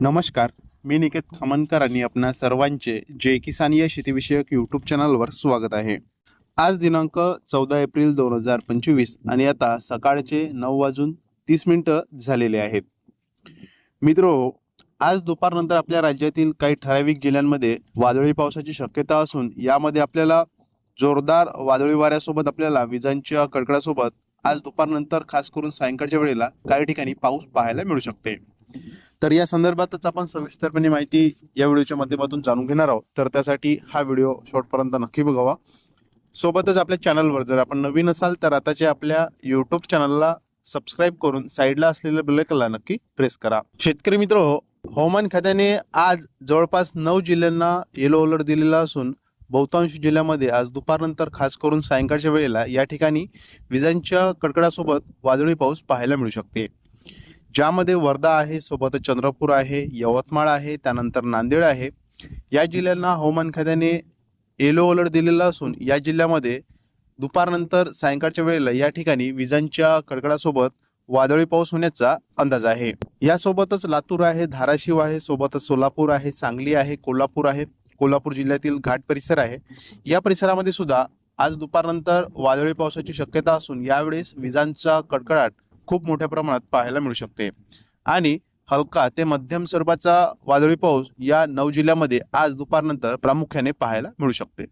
नमस्कार मी निकेत खामनकर आणि आपणा सर्वांचे जय किसान या शेतीविषयक यूट्यूब चॅनलवर स्वागत आहे. आज दिनांक चौदा एप्रिल दोन हजार पंचवीस आणि आता सकाळचे नऊ वाजून तीस मिनिटं झालेले आहेत. मित्रो आज दुपारनंतर आपल्या राज्यातील काही ठराविक जिल्ह्यांमध्ये वादळी पावसाची शक्यता असून यामध्ये आपल्याला जोरदार वादळी वाऱ्यासोबत आपल्याला विजांच्या कडकडासोबत आज दुपारनंतर खास करून सायंकाळच्या वेळेला काही ठिकाणी पाऊस पाहायला मिळू शकते. तर या संदर्भातच आपण सविस्तरपणे माहिती या व्हिडिओच्या माध्यमातून जाणून घेणार आहोत. तर त्यासाठी हा व्हिडिओ शॉर्टपर्यंत नक्की बघावा. सोबतच आपल्या चॅनलवर जर आपण नवीन असाल तर आताच्या आपल्या युट्यूब चॅनलला सबस्क्राईब करून साईडला असलेल्या बेलकला नक्की प्रेस करा. शेतकरी मित्र हो, हवामान खात्याने आज जवळपास नऊ जिल्ह्यांना येलो अलर्ट दिलेला असून बहुतांश जिल्ह्यामध्ये आज दुपारनंतर खास करून सायंकाळच्या वेळेला या ठिकाणी विजांच्या कडकडासोबत वादळी पाऊस पाहायला मिळू शकते. ज्यामध्ये वर्धा आहे सोबतच चंद्रपूर आहे यवतमाळ आहे त्यानंतर नांदेड आहे. या जिल्ह्यांना हवामान खात्याने येलो अलर्ट दिलेला असून या जिल्ह्यामध्ये दुपारनंतर सायंकाळच्या वेळेला या ठिकाणी विजांच्या कडकडासोबत वादळी पाऊस होण्याचा अंदाज आहे. यासोबतच लातूर आहे धाराशिव आहे सोबतच सोलापूर आहे सांगली आहे कोल्हापूर आहे कोल्हापूर जिल्ह्यातील घाट परिसर आहे. या परिसरामध्ये सुद्धा आज दुपारनंतर वादळी पावसाची शक्यता असून यावेळेस विजांचा कडकडाट खूप मोठ्या प्रमाणात पाहायला मिळू शकते. आणि हलका ते मध्यम स्वरूपाचा वादळी पाऊस या नऊ जिल्ह्यामध्ये आज दुपारनंतर प्रामुख्याने पाहायला मिळू शकते.